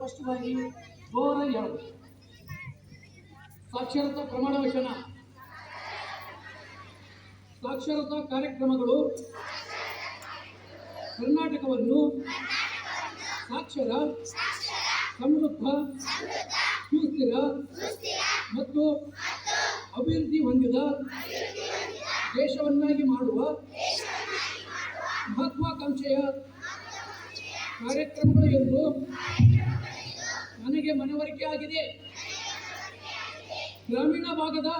ಸ್ಪಷ್ಟವಾಗಿ ಜೋರಾಗಿ ಹೇಳಬೇಕು ಸಾಕ್ಷರತಾ ಪ್ರಮಾಣ ವಚನ. ಸಾಕ್ಷರತಾ ಕಾರ್ಯಕ್ರಮಗಳು ಕರ್ನಾಟಕವನ್ನು ಸಾಕ್ಷರ, ಸಮೃದ್ಧ, ಸುಸ್ಥಿರ ಮತ್ತು ಅಭಿವೃದ್ಧಿ ಹೊಂದಿದ ದೇಶವನ್ನಾಗಿ ಮಾಡುವ ಮಹತ್ವಾಕಾಂಕ್ಷೆಯ ಕಾರ್ಯಕ್ರಮಗಳು ಎಂದು ನನಗೆ ಮನವರಿಕೆ ಆಗಿದೆ. ಗ್ರಾಮೀಣ ಭಾಗದ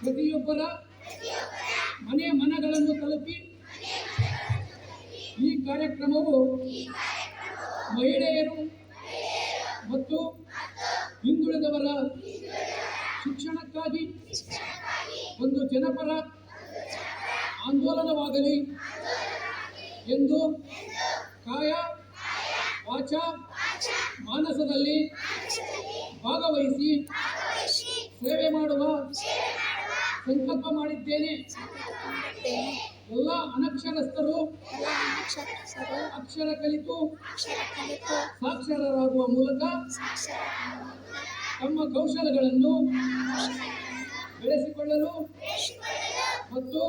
ಪ್ರತಿಯೊಬ್ಬರ ಮನೆ ಮನಗಳನ್ನು ತಲುಪಿ ಈ ಕಾರ್ಯಕ್ರಮವು ಮಹಿಳೆಯರು ಮತ್ತು ಹಿಂದುಳಿದವರ ಶಿಕ್ಷಣಕ್ಕಾಗಿ ಒಂದು ಜನಪರ ಆಂದೋಲನವಾಗಲಿ ಎಂದು ಕಾಯ ವಾಚ ಮಾನಸದಲ್ಲಿ ಭಾಗವಹಿಸಿ ಸೇವೆ ಮಾಡುವ ಸಂಕಲ್ಪ ಮಾಡಿದ್ದೇನೆ. ಎಲ್ಲ ಅನಕ್ಷರಸ್ಥರು ಅಕ್ಷರ ಕಲಿತು ಸಾಕ್ಷರರಾಗುವ ಮೂಲಕ ತಮ್ಮ ಕೌಶಲಗಳನ್ನು ಬೆಳೆಸಿಕೊಳ್ಳಲು ಮತ್ತು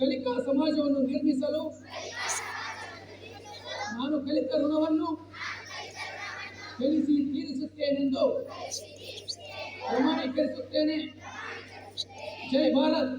ಕಲಿಕಾ ಸಮಾಜವನ್ನು ನಿರ್ಮಿಸಲು ಕಲಿತ ಋಣವನ್ನು ಕಲಿಸಿ ತೀರಿಸುತ್ತೇನೆಂದು ಪ್ರಮಾಣೀಕರಿಸುತ್ತೇನೆ. ಜೈ ಭಾರತ್.